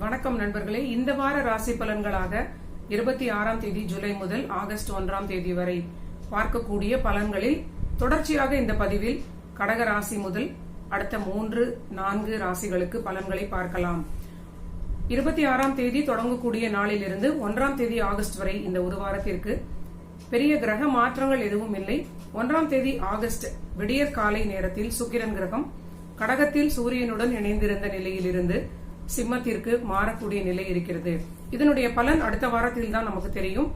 வணக்கம் நண்பர்களே. இந்த வார ராசி பலன்களாக இருபத்தி ஆறாம் தேதி ஜூலை முதல் ஆகஸ்ட் ஒன்றாம் தேதி வரை பார்க்கக்கூடிய பலன்களில் தொடர்ச்சியாக இந்த பதிவில் கடக ராசி முதல் அடுத்த மூன்று நான்கு ராசிகளுக்கு பலன்களை பார்க்கலாம். இருபத்தி ஆறாம் தேதி தொடங்கக்கூடிய நாளிலிருந்து ஒன்றாம் தேதி ஆகஸ்ட் வரை இந்த ஒரு வாரத்திற்கு பெரிய கிரக மாற்றங்கள் எதுவும் இல்லை. ஒன்றாம் தேதி ஆகஸ்ட் விடியற் காலை நேரத்தில் சுக்கிரன் கிரகம் கடகத்தில் சூரியனுடன் இணைந்திருந்த நிலையிலிருந்து சிம்மத்திற்கு மாறக்கூடிய நிலை இருக்கிறது. இதனுடைய பலன் அடுத்த வாரத்தில் தான் நமக்கு தெரியும்.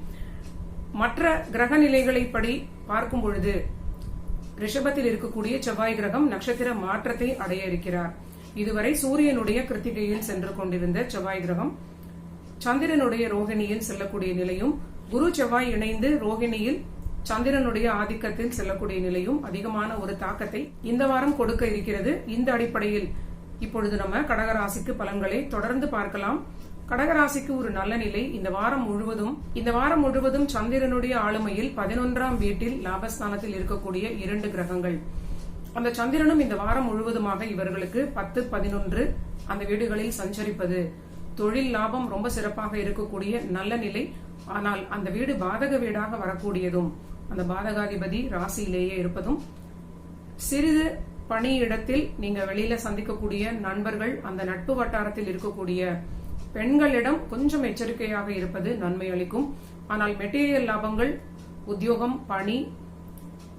மற்ற கிரக நிலைகளை படி பார்க்கும் பொழுது ரிஷபத்தில் இருக்கக்கூடிய செவ்வாய் கிரகம் நட்சத்திர மாற்றத்தை அடைய இருக்கிறார். இதுவரை சூரியனுடைய கிருத்திகையில் சென்று கொண்டிருந்த செவ்வாய் கிரகம் சந்திரனுடைய ரோகிணியில் செல்லக்கூடிய நிலையும் குரு செவ்வாய் இணைந்து ரோகிணியில் சந்திரனுடைய ஆதிக்கத்தில் செல்லக்கூடிய நிலையும் அதிகமான ஒரு தாக்கத்தை இந்த வாரம் கொடுக்க இருக்கிறது. இந்த அடிப்படையில் இப்பொழுது நம்ம கடகராசிக்கு பலன்களை தொடர்ந்து பார்க்கலாம். கடகராசிக்கு ஒரு நல்ல நிலை. இந்த வாரம் முழுவதும் இந்த வாரம் முழுவதும் சந்திரனுடைய ஆளுமையில் பதினொன்றாம் வீட்டில் லாபஸ்தானத்தில் இருக்கக்கூடிய இரண்டு கிரகங்கள். அந்த சந்திரனும் இந்த வாரம் முழுவதுமாக இவர்களுக்கு பத்து பதினொன்று அந்த வீடுகளில் சஞ்சரிப்பது. தொழில் லாபம் ரொம்ப சிறப்பாக இருக்கக்கூடிய நல்ல நிலை. ஆனால் அந்த வீடு பாதக வீடாக வரக்கூடியதும் அந்த பாதகாதிபதி ராசியிலேயே இருப்பதும் சிறிது பணியிடத்தில் நீங்க வெளியில சந்திக்கக்கூடிய நண்பர்கள் அந்த நட்பு வட்டாரத்தில் இருக்கக்கூடிய பெண்களிடம் கொஞ்சம் எச்சரிக்கையாக இருப்பது நன்மை அளிக்கும். ஆனால் மெட்டீரியல் லாபங்கள் உத்தியோகம் பணி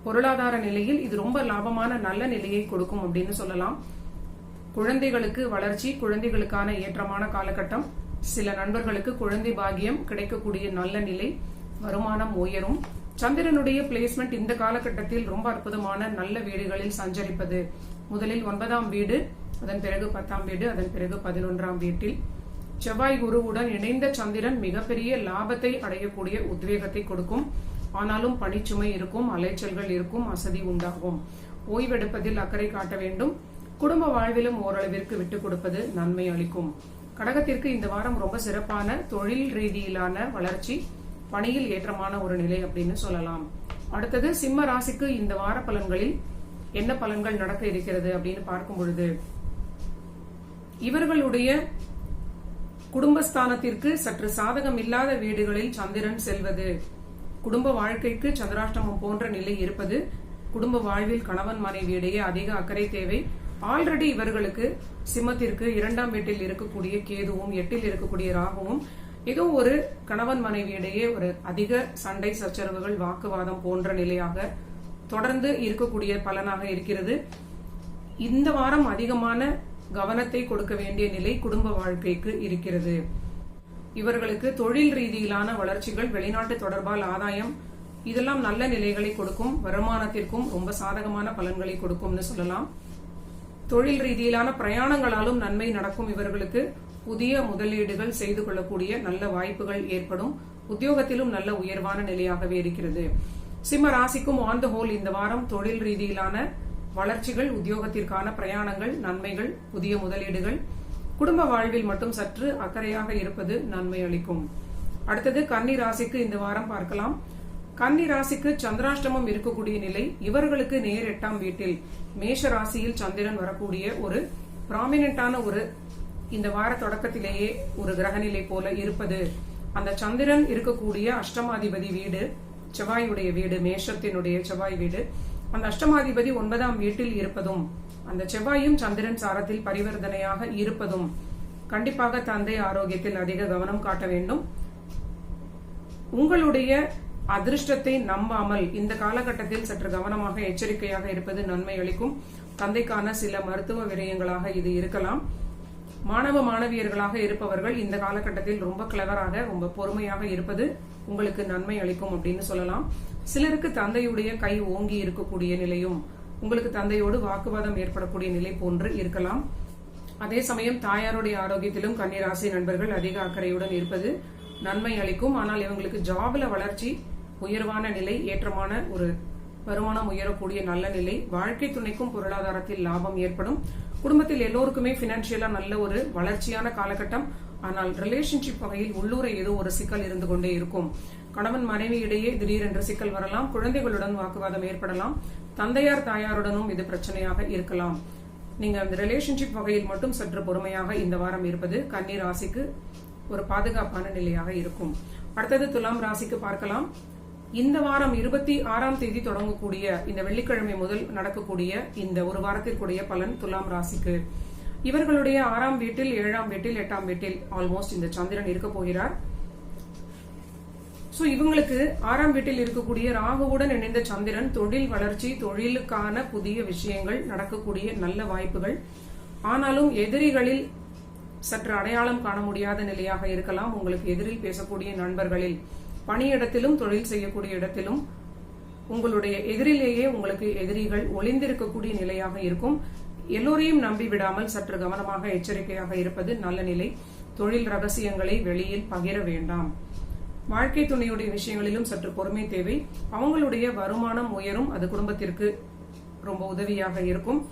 பொருளாதார நிலையில் இது ரொம்ப லாபமான நல்ல நிலையை கொடுக்கும் அப்படின்னு சொல்லலாம். குழந்தைகளுக்கு வளர்ச்சி குழந்தைகளுக்கான ஏற்றமான காலகட்டம். சில நண்பர்களுக்கு குழந்தை பாகியம் கிடைக்கக்கூடிய நல்ல நிலை வருமானம் உயரும். சந்திரனுடைய பிளேஸ்மெண்ட் இந்த காலகட்டத்தில் ரொம்ப அற்புதமான நல்ல வீடுகளில் சஞ்சரிப்பது. முதலில் ஒன்பதாம் வீடு அதன் பிறகு பத்தாம் வீடு அதன் பிறகு பதினொன்றாம் வீட்டில். செவ்வாய் குருவுடன் இணைந்த சந்திரன் மிகப்பெரிய லாபத்தை அடையக்கூடிய உத்வேகத்தை கொடுக்கும். ஆனாலும் பணிச்சுமை இருக்கும் அலைச்சல்கள் இருக்கும் அசதி உண்டாகும். ஓய்வெடுப்பதில் அக்கறை காட்ட வேண்டும். குடும்ப வாழ்விலும் ஓரளவிற்கு விட்டுக் கொடுப்பது நன்மை அளிக்கும். கடகத்திற்கு இந்த வாரம் ரொம்ப சிறப்பான தொழில் ரீதியிலான வளர்ச்சி பணியில் ஏற்றமான ஒரு நிலை அப்படின்னு சொல்லலாம். அடுத்தது சிம்ம ராசிக்கு இந்த வார பலன்களில் என்ன பலன்கள் நடக்க இருக்கிறது அப்படின்னு பார்க்கும் பொழுது இவர்களுடைய குடும்பஸ்தானத்திற்கு சற்று சாதகம் இல்லாத வீடுகளில் சந்திரன் செல்வது குடும்ப வாழ்க்கைக்கு சந்திராஷ்டமம் போன்ற நிலை இருப்பது குடும்ப வாழ்வில் கணவன் மனைவியிடையே அதிக அக்கறை தேவை. ஆல்ரெடி இவர்களுக்கு சிம்மத்திற்கு இரண்டாம் வீட்டில் இருக்கக்கூடிய கேதுவும் எட்டில் இருக்கக்கூடிய ராகுவும் ஏதோ ஒரு கணவன் மனைவியிடையே ஒரு அதிக சண்டை சச்சரவுகள் வாக்குவாதம் போன்ற நிலையாக தொடர்ந்து இருக்கக்கூடிய பலனாக இருக்கிறது. இந்த வாரம் அதிகமான கவனத்தை கொடுக்க வேண்டிய நிலை குடும்ப வாழ்க்கைக்கு இருக்கிறது. இவர்களுக்கு தொழில் ரீதியிலான வளர்ச்சிகள் வெளிநாட்டு தொடர்பால் ஆதாயம் இதெல்லாம் நல்ல நிலைகளை கொடுக்கும் வருமானத்திற்கும் ரொம்ப சாதகமான பலன்களை கொடுக்கும்னு சொல்லலாம். தொழில் ரீதியிலான பிரயாணங்களாலும் நன்மை நடக்கும் இவர்களுக்கு புதிய முதலீடுகள் செய்து கொள்ளக்கூடிய நல்ல வாய்ப்புகள் ஏற்படும். உத்தியோகத்திலும் நல்ல உயர்வான நிலையாகவே இருக்கிறது. சிம்ம ராசிக்கும் ஆன் த ஹோல் இந்த வாரம் தொழில் ரீதியிலான வளர்ச்சிகள் உத்தியோகத்திற்கான பிரயாணங்கள் நன்மைகள் புதிய முதலீடுகள். குடும்ப வாழ்வில் மட்டும் சற்று அக்கறையாக இருப்பது நன்மை அளிக்கும். அடுத்தது கன்னி ராசிக்கு இந்த வாரம் பார்க்கலாம். கன்னி ராசிக்கு சந்திராஷ்டமம் இருக்கக்கூடிய நிலை இவர்களுக்கு நேர் எட்டாம் வீட்டில். மேஷ ராசியில் சந்திரன் வரக்கூடிய ஒரு ப்ராமினென்டான ஒரு இந்த வார தொடக்கத்திலேயே ஒரு கிரகநிலை போல இருப்பது. அந்த சந்திரன் இருக்கக்கூடிய அஷ்டமாதிபதி வீடு செவ்வாயுடைய வீடு மேஷத்தினுடைய செவ்வாய் வீடு. அந்த அஷ்டமாதிபதி ஒன்பதாம் வீட்டில் இருப்பதும் அந்த செவ்வாயும் சந்திரன் சாரத்தில் பரிவர்த்தனையாக இருப்பதும். கண்டிப்பாக தந்தை ஆரோக்கியத்தில் அதிக கவனம் காட்ட வேண்டும். உங்களுடைய அதிர்ஷ்டத்தை நம்பாமல் இந்த காலகட்டத்தில் சற்று கவனமாக எச்சரிக்கையாக இருப்பது நன்மை அளிக்கும். தந்தைக்கான சில மருத்துவ விரயங்களாக இது இருக்கலாம். மாணவ மாணவியர்களாக இருப்பவர்கள் இந்த காலகட்டத்தில் ரொம்ப கிளவராக ரொம்ப பொறுமையாக இருப்பது உங்களுக்கு நன்மை அளிக்கும் அப்படின்னு சொல்லலாம். சிலருக்கு தந்தையுடைய கை ஓங்கி இருக்கக்கூடிய நிலையும் உங்களுக்கு தந்தையோடு வாக்குவாதம் ஏற்படக்கூடிய நிலை போன்று இருக்கலாம். அதே சமயம் தாயாருடைய ஆரோக்கியத்திலும் கன்னிராசி நண்பர்கள் அதிக அக்கறையுடன் இருப்பது நன்மை அளிக்கும். ஆனால் இவங்களுக்கு ஜாப்ல வளர்ச்சி உயர்வான நிலை ஏற்றமான ஒரு வருமானம் உயரக்கூடிய நல்ல நிலை வாழ்க்கை துணைக்கும் பொருளாதாரத்தில் லாபம் ஏற்படும். குடும்பத்தில் எல்லோருக்குமே பினான்சியலா நல்ல ஒரு வளர்ச்சியான காலகட்டம். ஆனால் ரிலேஷன்ஷிப் வகையில் உள்ளூர ஏதோ ஒரு சிக்கல் இருந்து கொண்டே இருக்கும். கணவன் மனைவி இடையே திடீரென்று சிக்கல் வரலாம். குழந்தைகளுடன் வாக்குவாதம் ஏற்படலாம். தந்தையார் தாயாருடனும் இது பிரச்சனையாக இருக்கலாம். நீங்க அந்த ரிலேஷன்ஷிப் வகையில் மட்டும் சற்று பொறுமையாக இந்த வாரம் இருப்பது கன்னி ராசிக்கு ஒரு பாதுகாப்பான நிலையாக இருக்கும். அடுத்தது துலாம் ராசிக்கு பார்க்கலாம். இந்த வாரம் இருபத்தி ஆறாம் தேதி தொடங்கக்கூடிய இந்த வெள்ளிக்கிழமை முதல் நடக்கக்கூடிய இந்த ஒரு வாரத்திற்குரிய பலன் துலாம் ராசிக்கு. இவர்களுடைய ஆறாம் வீட்டில் ஏழாம் வீட்டில் எட்டாம் வீட்டில் ஆல்மோஸ்ட் இந்த சந்திரன் இருக்க போகிறார். சோ இவங்களுக்கு ஆறாம் வீட்டில் இருக்கக்கூடிய ராகுவுடன் இணைந்த சந்திரன் தொழில் வளர்ச்சி தொழிலுக்கான புதிய விஷயங்கள் நடக்கக்கூடிய நல்ல வாய்ப்புகள். ஆனாலும் எதிரிகளில் சற்று அடையாளம் காண முடியாத நிலையாக இருக்கலாம். உங்களுக்கு எதிரில் பேசக்கூடிய நண்பர்களில் பணியிடத்திலும் தொழில் செய்யக்கூடிய இடத்திலும் உங்களுடைய எதிரிலேயே உங்களுக்கு எதிரிகள் ஒளிந்திருக்கக்கூடிய நிலையாக இருக்கும். எல்லோரையும் நம்பி விடாமல் சற்று கவனமாக எச்சரிக்கையாக இருப்பது நல்ல நிலை. தொழில் ரகசியங்களை வெளியில் பகிர வேண்டாம். வாழ்க்கை துணையுடைய விஷயங்களிலும் சற்று பொறுமை தேவை. அவங்களுடைய வருமானம் உயரும். அது குடும்பத்திற்கு ரொம்ப உதவியாக இருக்கும்.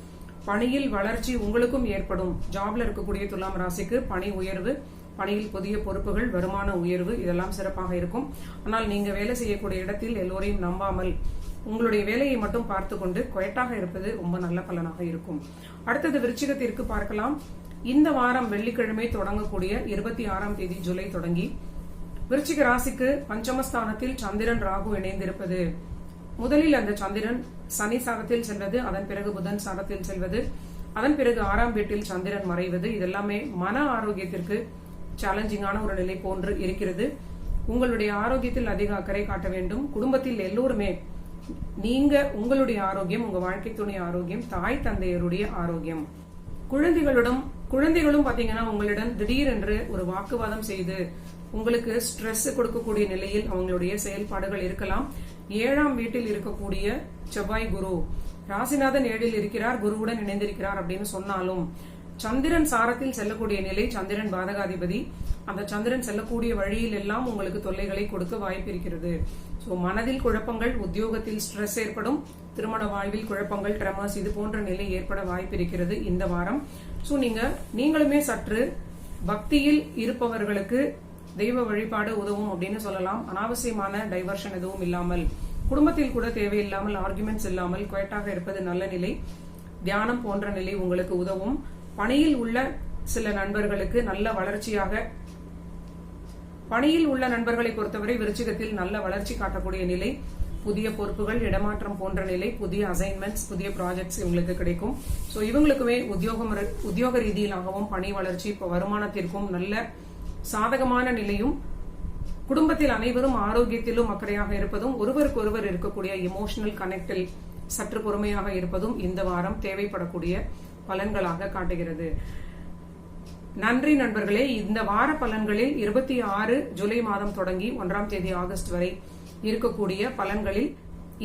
பணியில் வளர்ச்சி உங்களுக்கும் ஏற்படும். ஜாப்ல இருக்கக்கூடிய துலாம் ராசிக்கு பணி உயர்வு. பணியில் புதிய பொறுப்புகள் வருமான உயர்வு இதெல்லாம் சிறப்பாக இருக்கும். ஆனால் நீங்க வேலை செய்யக்கூடிய இடத்தில் எல்லோரையும் நம்பாமல் உங்களுடைய வேலையை மட்டும் பார்த்து கொண்டு கொயட்டாக இருப்பது ரொம்ப நல்ல பலனாக இருக்கும். அடுத்தது விருச்சிகத்திற்கு பார்க்கலாம். இந்த வாரம் வெள்ளிக்கிழமை தொடங்கக்கூடிய இருபத்தி ஆறாம் தேதி ஜூலை தொடங்கி விருச்சிக ராசிக்கு பஞ்சமஸ்தானத்தில் சந்திரன் ராகு இணைந்திருப்பது. முதலில் அந்த சந்திரன் சனி சாரத்தில் செல்வது அதன் பிறகு புதன் சாரத்தில் செல்வது அதன் பிறகு ஆறாம் வீட்டில் சந்திரன் மறைவது இதெல்லாமே மன ஆரோக்கியத்திற்கு சேலஞ்சிங்கான ஒரு நிலை போன்று இருக்கிறது. உங்களுடைய ஆரோக்கியத்தில் அதிக அக்கறை காட்ட வேண்டும். குடும்பத்தில் எல்லோருமே நீங்க உங்களுடைய ஆரோக்கியம் உங்க வாழ்க்கை துணை ஆரோக்கியம் தாய் தந்தையருடைய ஆரோக்கியம். குழந்தைகளிடம் குழந்தைகளும் பாத்தீங்கன்னா உங்களிடம் திடீரென்று ஒரு வாக்குவாதம் செய்து உங்களுக்கு ஸ்ட்ரெஸ் கொடுக்கக்கூடிய நிலையில் அவங்களுடைய செயல்பாடுகள் இருக்கலாம். ஏழாம் வீட்டில் இருக்கக்கூடிய செவ்வாய் குரு ராசிநாதன் ஏழில் இருக்கிறார் குருவுடன் இணைந்திருக்கிறார் அப்படின்னு சொன்னாலும் சந்திரன் சாரத்தில் செல்லக்கூடிய நிலை சந்திரன் பாதகாதிபதி. அந்த சந்திரன் செல்லக்கூடிய வழியில் எல்லாம் உங்களுக்கு தொல்லைகளை கொடுக்க வாய்ப்பு இருக்கிறது சோ மனதில் குழப்பங்கள் உத்தியோகத்தில் ஸ்ட்ரெஸ் ஏற்படும் திருமண வாழ்வில் குழப்பங்கள் ட்ரமஸ் இது போன்ற நிலை ஏற்பட வாய்ப்பு இருக்கிறது இந்த வாரம். சோ நீங்க நீங்களுமே சற்று பக்தியில் இருப்பவர்களுக்கு தெய்வ வழிபாடு உதவும் அப்படின்னு சொல்லலாம். அனாவசியமான டைவர்ஷன் எதுவும் இல்லாமல். குடும்பத்தில் கூட தேவையில்லாமல் ஆர்குமெண்ட்ஸ் இல்லாமல் குவைட்டாக இருப்பது நல்ல நிலை. தியானம் போன்ற நிலை உங்களுக்கு உதவும். பணியில் உள்ள சில நண்பர்களுக்கு நல்ல வளர்ச்சியாக பணியில் உள்ள நண்பர்களை பொறுத்தவரை விருச்சிகத்தில் நல்ல வளர்ச்சி காட்டக்கூடிய நிலை புதிய பொறுப்புகள் இடமாற்றம் போன்ற நிலை புதிய அசைன்மெண்ட்ஸ் புதிய ப்ராஜெக்ட்ஸ் இவங்களுக்கு கிடைக்கும். சோ இவங்களுக்குமே உத்தியோகம் உத்தியோக ரீதியிலாகவும் பணி வளர்ச்சி இப்போ வருமானத்திற்கும் நல்ல சாதகமான நிலையும் குடும்பத்தில் அனைவரும் ஆரோக்கியத்திலும் அக்கறையாக இருப்பதும் ஒருவருக்கொருவர் இருக்கக்கூடிய இமோஷனல் கனெக்டில் சற்று பொறுமையாக இருப்பதும் இந்த வாரம் தேவைப்படக்கூடிய பலன்களாக காட்டுகிறது. நன்றி நண்பர்களே இந்த வார பலன்களில் இருபத்தி ஆறு ஜூலை மாதம் தொடங்கி ஒன்றாம் தேதி ஆகஸ்ட் வரை இருக்கக்கூடிய பலன்களில்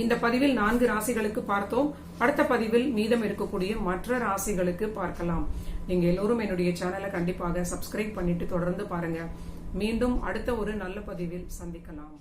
இந்த பதிவில் நான்கு ராசிகளுக்கு பார்த்தோம். அடுத்த பதிவில் மீதம் இருக்கக்கூடிய மற்ற ராசிகளுக்கு பார்க்கலாம். நீங்க எல்லோரும் என்னுடைய சேனலை கண்டிப்பாக சப்ஸ்கிரைப் பண்ணிட்டு தொடர்ந்து பாருங்க. மீண்டும் அடுத்த ஒரு நல்ல பதிவில் சந்திக்கலாம்.